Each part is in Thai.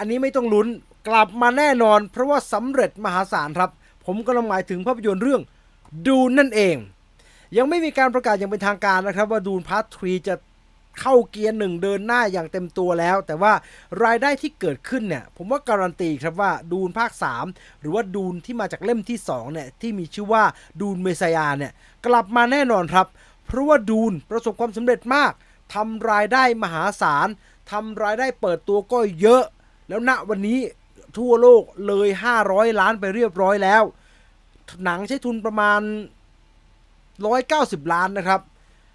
อันนี้ไม่ต้องลุ้นกลับมาแน่นอน เพราะว่าสำเร็จมหาศาลครับ ผมกำลังหมายถึงภาพยนตร์เรื่องดูนนั่นเอง ยังไม่มีการประกาศอย่างเป็นทางการนะครับ ว่าดูนพาร์ททรีจะเข้าเกียร์หนึ่งเดินหน้าอย่างเต็มตัวแล้ว แต่ว่ารายได้ที่เกิดขึ้นเนี่ย ผมว่าการันตีครับว่าดูนภาค 3 หรือว่าดูนที่มาจากเล่มที่2เนี่ยที่มีชื่อว่าดูนเมสยาเนี่ยกลับมาแน่นอนครับ เพราะว่าดูนประสบความสำเร็จมากทำรายได้มหาศาลทำรายได้เปิดตัวก็เยอะ แล้วณวันนี้ทั่วโลกเลย 500 ล้านไปเรียบร้อยแล้ว หนังใช้ทุนประมาณ 190 ล้านนะครับ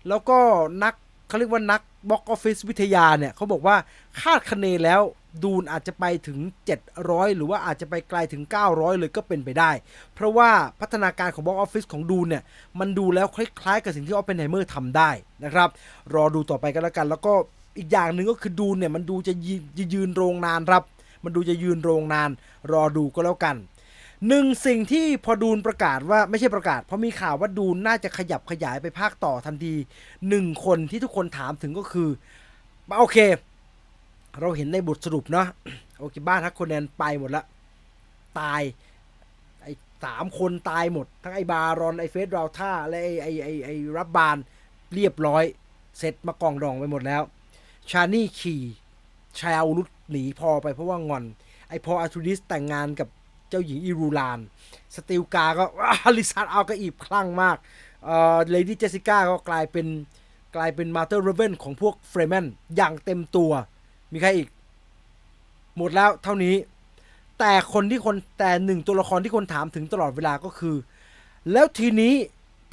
แล้วก็นักเขาเรียกว่านักบ็อกออฟฟิศวิทยาเนี่ยเขาบอกว่าคาดคะเนแล้วดูนอาจจะไปถึง 700 หรือว่าอาจจะไปไกลถึง 900 เลยก็เป็นไปได้ เพราะว่าพัฒนาการของบ็อกออฟฟิศของดูนเนี่ย มันดูแล้วคล้ายๆกับสิ่งที่ออฟเปนไฮเมอร์ทำได้นะครับ รอดูต่อไปกันแล้วกัน แล้วก็ อีกอย่างหนึ่งก็คือดูนเนี่ยมันดูจะยืจะยืนโรงนานครับ มันดูจะยืนโรงนาน รอดูก็แล้วกันหนึ่งสิ่งที่พอดูนประกาศว่าไม่ใช่ประกาศ เพราะมีข่าวว่าดูนน่าจะขยับขยายไปภาคต่อทันทีหนึ่งคนที่ทุกคนถามถึงก็คือโอเค เราเห็นในบทสรุปเนาะโอเคบ้านทักคนแนนไปหมดละตายไอ้สามคนตายหมด ทั้งไอ้บารอนไอ้เฟสราท่าและไอ้ไอ้ไอ้ไอ้รับบานเรียบร้อย เสร็จมากองดองไปหมดแล้ว ชานี่ขี่ชายอาวุธหนีพอไปเพราะว่างอน ไอพออาทูดิสแต่งงานกับเจ้าหญิงอิรูลาน สติลกา ก็อลิซาร์เอากระอีบคลั่งมากเอ่อเลดี้เจสสิก้าก็กลายเป็นกลายเป็นมาเตอร์เรเวนของพวกเฟรแมนอย่างเต็มตัว มีใครอีก หมดแล้วเท่านี้ แต่คนที่คนแต่หนึ่งตัวละครที่คนถามถึงตลอดเวลาก็คือ แล้วทีนี้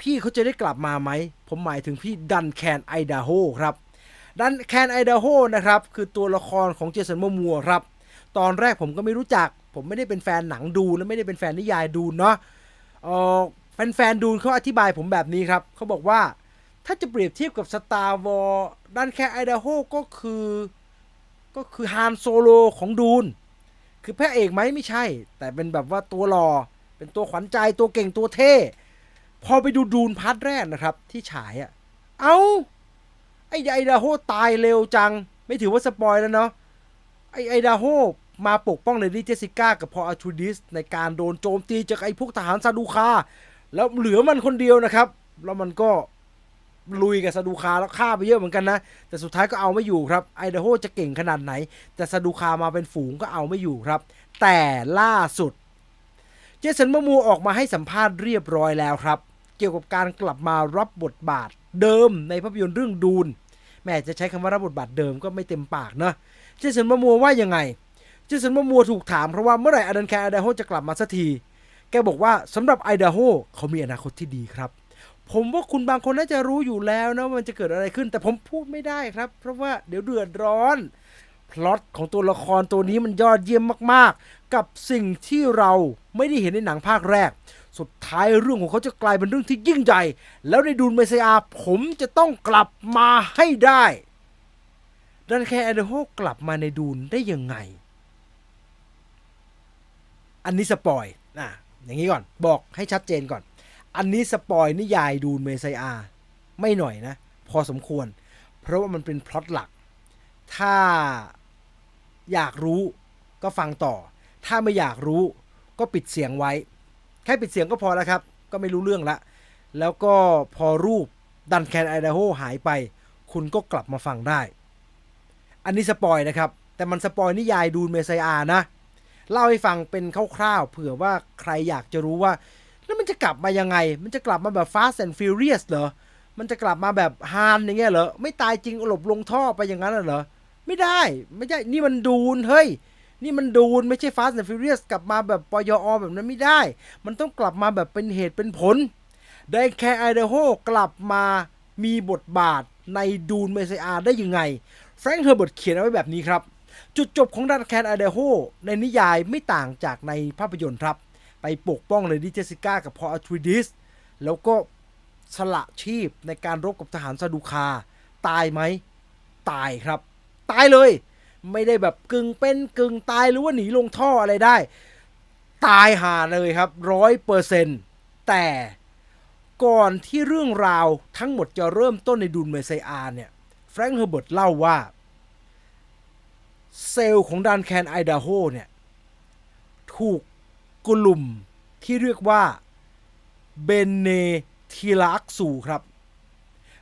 พี่เขาจะได้กลับมาไหม ผมหมายถึงพี่ดันแคนไอดาโฮครับ ดันแคนไอเดโฮนะครับคือตัวละครของเจสันโมมัวครับ ตอนแรกผมก็ไม่รู้จัก ผมไม่ได้เป็นแฟนหนังดูและไม่ได้เป็นแฟนนิยายดูเนาะเออแฟนๆดูเขาอธิบายผมแบบนี้ครับเขาบอกว่าถ้าจะเปรียบเทียบกับสตาร์วอลดันแคนไอเดโฮก็คือ ก็คือฮานโซโลของดูน คือพระเอกไหมไม่ใช่ แต่เป็นแบบว่าตัวหล่อ เป็นตัวขวัญใจตัวเก่งตัวเท่ พอไปดูดูนพาร์ทแรกนะครับ ที่ฉายอะ่ะ เอา้า ไอ้ไอดาโฮตายเร็วจัง ไม่ถือว่าสปอยแล้วเนาะไอ้ไอดาโฮมาปกป้องเลดี้เจสสิก้ากับพออาทูดิสในการโดนโจมตีจากไอ้พวกทหารซาดูคาแล้วเหลือมันคนเดียวนะครับ แล้วมันก็ลุยกับซาดูคาแล้วฆ่าไปเยอะเหมือนกันนะ แต่สุดท้ายก็เอาไม่อยู่ครับไอเดโฮจะเก่งขนาดไหน แต่ซาดูคามาเป็นฝูงก็เอาไม่อยู่ครับ แต่ล่าสุด เจสันมะมูออกมาให้สัมภาษณ์เรียบร้อยแล้วครับ เกี่ยวกับการกลับมารับบทบาทเดิมในภาพยนตร์เรื่องดูน แม่จะใช้คำว่ารับบทบาทเดิมก็ไม่เต็มปากเนาะเจสันมามัวว่ายังไง เจสันมามัวถูกถามเพราะว่าเมื่อไหร่อดันแคร์ไอเดโฮจะกลับมาสักที แกบอกว่าสำหรับไอเดโฮเขามีอนาคตที่ดีครับ ผมว่าคุณบางคนน่าจะรู้อยู่แล้วนะว่ามันจะเกิดอะไรขึ้น แต่ผมพูดไม่ได้ครับ เพราะว่าเดี๋ยวเดือดร้อน พล็อตของตัวละครตัวนี้มันยอดเยี่ยมมากๆ กับสิ่งที่เราไม่ได้เห็นในหนังภาคแรก สุดท้ายเรื่องของเขาจะกลายเป็นเรื่องที่ยิ่งใหญ่ แล้วในดูนเมสยาผมจะต้องกลับมาให้ได้ดันแคร์แอนเดโฮกลับมาในดูนได้ยังไง อันนี้สปอยอะอย่างนี้ก่อนบอกให้ชัดเจนก่อน อันนี้สปอยนิยายดูนเมสยาไม่หน่อยนะ พอสมควร เพราะว่ามันเป็นพล็อตหลัก ถ้า อยากรู้ก็ฟังต่อ ถ้าไม่อยากรู้ก็ปิดเสียงไว้ แค่ปิดเสียงก็พอแล้วครับ ก็ไม่รู้เรื่องละ แล้วก็พอรูปดันแคนไอเดโฮหายไป คุณก็กลับมาฟังได้ อันนี้สปอยนะครับ แต่มันสปอยนิยายดูนเมสยานะ เล่าให้ฟังเป็นคร่าวๆเผื่อว่าใครอยากจะรู้ว่าแล้วมันจะกลับมายังไง มันจะกลับมาแบบ Fast and Furious เหรอ มันจะกลับมาแบบฮานอย่างเงี้ยเหรอ ไม่ตายจริงหลบลงท่อไปอย่างนั้นเหรอ ไม่ได้ไม่ใช่นี่มันดูนเฮ้ย นี่มันดูนไม่ใช่ Fast and Furious กลับมาแบบปยอแบบนั้นไม่ได้ มันต้องกลับมาแบบเป็นเหตุเป็นผลไดแค่ไอเดโฮกลับมามีบทบาทในดูนเมสอาได้ยังไง แฟรงค์เฮอร์เบิร์ตเขียนเอาไว้แบบนี้ครับ จุดจบของดันแคนไอเดโฮในนิยายไม่ต่างจากในภาพยนตร์ครับ ไปปกป้องเลดี้เจสิก้ากับพออัทริดิสแล้วก็สละชีพในการรบกับทหารซาดูคา ตายไหม ตายครับ ตายเลย ไม่ได้แบบกึ่งเป็นกึ่งตายหรือว่าหนีลงท่ออะไรได้ ตายหาเลยครับร้อยเปอร์เซนต์แต่ก่อนที่เรื่องราวทั้งหมดจะเริ่มต้นในดูนเมเซอาเนี่ยแฟรงค์เฮอร์เบิร์ตเล่าว่า เซลล์ของดันแคนไอดาโฮเนี่ย ถูกกลุ่มที่เรียกว่าเบเนทิลักซูครับ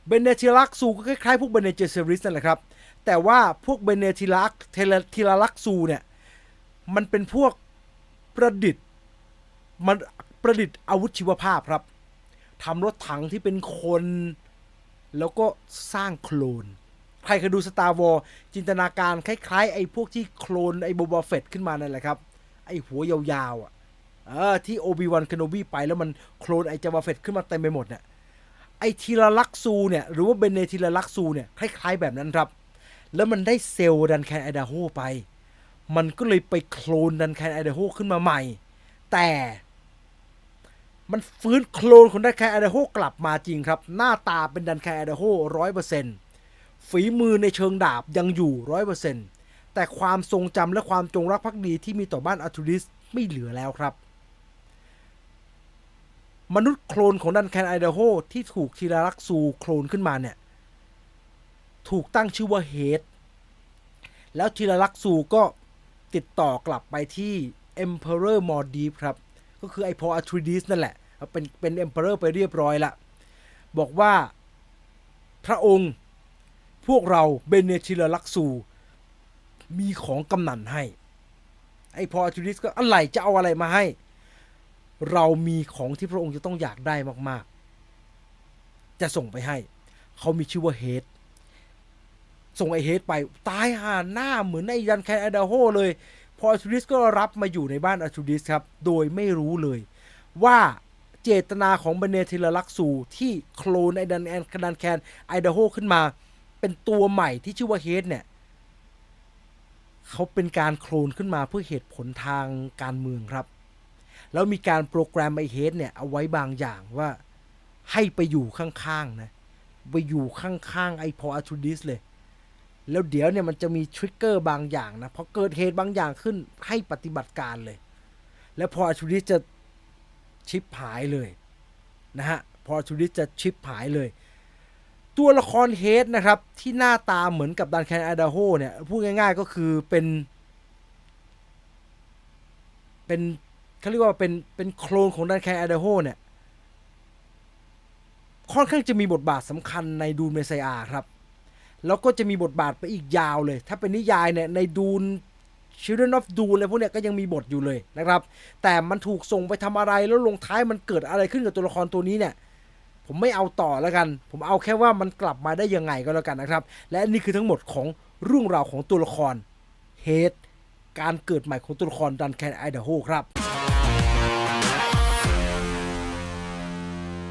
เบเนทิลักซูก็คล้ายๆ พวกเบเนเจเซริสนั่นแหละครับ แต่ว่าพวกเบเนทิลักเทลทิลลักซูเนี่ย มันเป็นพวกประดิษฐ์มันประดิษฐ์อาวุธชีวภาพครับทำรถถังที่เป็นคน แล้วก็สร้างโคลน ใครเคยดูสตาร์วอลจินตนาการคล้าย ๆ ไอ้พวกที่โคลน ไอ้โบบาเฟตขึ้นมานั่นแหละครับ ไอ้หัวยาวๆอะเออที่โอบิวันคโนบีไปแล้วมันโคลนไอ้จาบาเฟตขึ้นมาเต็มไปหมดเนี่ยไอ้ทีลาลักซูเนี่ยหรือว่าเบเนทีลลักซูเนี่ยคล้าย ๆ แบบนั้นครับ แล้วมันได้เซลล์ดันแคนไอดาโฮไป มันก็เลยไปโคลนดันแคนไอดาโฮขึ้นมาใหม่ แต่มันฟื้นโคลนของดันแคนไอดาโฮกลับมาจริงครับ หน้าตาเป็นดันแคนไอดาโฮร้อยเปอร์เซ็นต์ฝีมือในเชิงดาบยังอยู่ร้อยเปอร์เซ็นต์แต่ความทรงจำและความจงรักภักดีที่มีต่อบ้านอาร์ทูริสไม่เหลือแล้วครับ มนุษย์โคลนของดันแคนไอดาโฮที่ถูกทีรารักซูโคลนขึ้นมาเนี่ย ถูกตั้งชื่อว่าเฮดแล้วทีรารักซูก็ติดต่อกลับไปที่ Emperor m o r d e e p ครับ ก็คือไอพออาทริดิสนั่นแหละ เป็นเป็น Emperor ไปเรียบร้อยละ บอกว่าพระองค์พวกเราเบเนชิลลักซูมีของกำนันให้ ไอพออาทริดิสก็อะไรจะเอาอะไรมาให้ เรามีของที่พระองค์จะต้องอยากได้มากๆ จะส่งไปให้ เขามีชื่อว่าเฮด ส่งไอเฮดไปตายห่าหน้าเหมือนไอยันแคนไอดาโฮเลย พออาร์ทูดิสก็รับมาอยู่ในบ้านอาร์ทูดิสครับ โดยไม่รู้เลย ว่าเจตนาของเบเนทิลลักซูที่โคลนไอดันแอนคดันแคนไอดาโฮขึ้นมา เป็นตัวใหม่ที่ชื่อว่าเฮดเนี่ยเขาเป็นการโคลนขึ้นมาเพื่อเหตุผลทางการเมืองครับ แล้วมีการโปรแกรมไอเฮดเนี่ยเอาไว้บางอย่างว่าให้ไปอยู่ข้างๆนะไปอยู่ข้างๆไอพออาร์ทูดิสเลย แล้วเดี๋ยวเนี่ยมันจะมีทริกเกอร์บางอย่างนะพอเกิดเหตุบางอย่างขึ้นให้ปฏิบัติการเลย แล้วพออาร์ทูดิสจะชิปหายเลยนะฮะพออาร์ทูดิสจะชิปหายเลย ตัวละครเฮดนะครับ ที่หน้าตาเหมือนกับดันแคนไอดาโฮเนี่ยพูดง่ายๆก็คือเป็นเป็นเขาเรียกว่าเป็นเป็นโคลนของดันแคนไอดาโฮเนี่ยค่อนข้างจะมีบทบาทสำคัญในดูเมไซอาครับ แล้วก็จะมีบทบาทไปอีกยาวเลย ถ้าเป็นนิยายเนี่ยในดูน Children of Dune อะไรพวกเนี้ยก็ยังมีบทอยู่เลยนะครับ แต่มันถูกส่งไปทำอะไรแล้วลงท้ายมันเกิดอะไรขึ้นกับตัวละครตัวนี้เนี่ย ผมไม่เอาต่อแล้วกัน ผมเอาแค่ว่ามันกลับมาได้ยังไงก็แล้วกันนะครับ และนี่คือทั้งหมดของเรื่องราวของตัวละครเฮดการเกิดใหม่ของตัวละครดันแคนไอเดโฮครับ